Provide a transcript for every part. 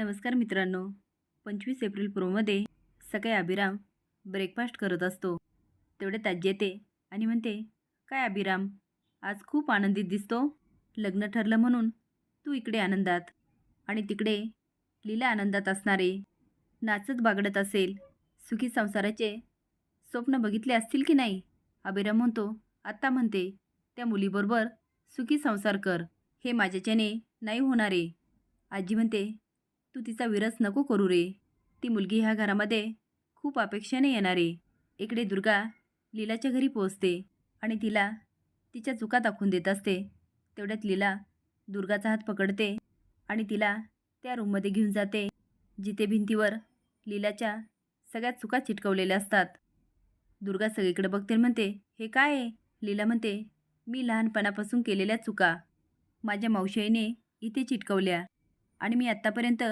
नमस्कार मित्रांनो. पंचवीस एप्रिल प्रोमध्ये सकाळी अभिराम ब्रेकफास्ट करत असतो. तेवढ्यात आजी येते आणि म्हणते काय अभिराम आज खूप आनंदित दिसतो. लग्न ठरलं म्हणून तू इकडे आनंदात आणि तिकडे लीला आनंदात असणारे. नाचत बागडत असेल सुखी संसाराचे स्वप्न बघितले असतील की नाही? अभिराम म्हणतो आत्ता म्हणते त्या मुलीबरोबर सुखी संसार कर. हे माझ्याच्याने नाही होणारे. आजी म्हणते तू तिचा विरस नको करू रे. ती मुलगी ह्या घरामध्ये खूप अपेक्षेने येणारे इकडे दुर्गा लीलाच्या घरी पोहोचते आणि तिला तिच्या चुका दाखवून देत असते. तेवढ्यात लीला दुर्गाचा हात पकडते आणि तिला त्या रूममध्ये घेऊन जाते जिथे भिंतीवर लीलाच्या सगळ्या चुका चिटकवलेल्या असतात. दुर्गा सगळीकडे बघते म्हणते हे काय आहे? लीला म्हणते मी लहानपणापासून केलेल्या चुका. माझ्या मावशाईने इथे चिटकवल्या. आणि मी आत्तापर्यंत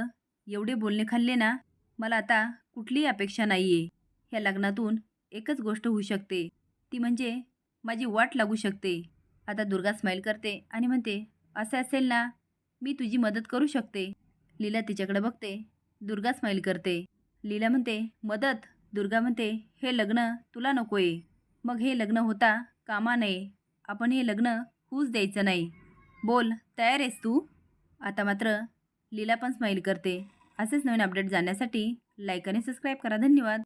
एवढे बोलणे खाल्ले ना मला आता कुठलीही अपेक्षा नाही आहे ह्या लग्नातून एकच गोष्ट होऊ शकते. ती म्हणजे माझी वाट लागू शकते. आता दुर्गा स्माईल करते आणि म्हणते असे असेल ना मी तुझी मदत करू शकते. लीला तिच्याकडे बघते दुर्गा स्माईल करते. लीला म्हणते मदत. दुर्गा म्हणते हे लग्न तुला नको आहे मग हे लग्न होता कामा नये. आपण हे लग्न होऊच द्यायचं नाही. बोल तयार आहेस तू? आता मात्र लीला पण स्माईल करते. असेच नवीन अपडेट जाण्यासाठी लाईक आणि सबस्क्राईब करा. धन्यवाद.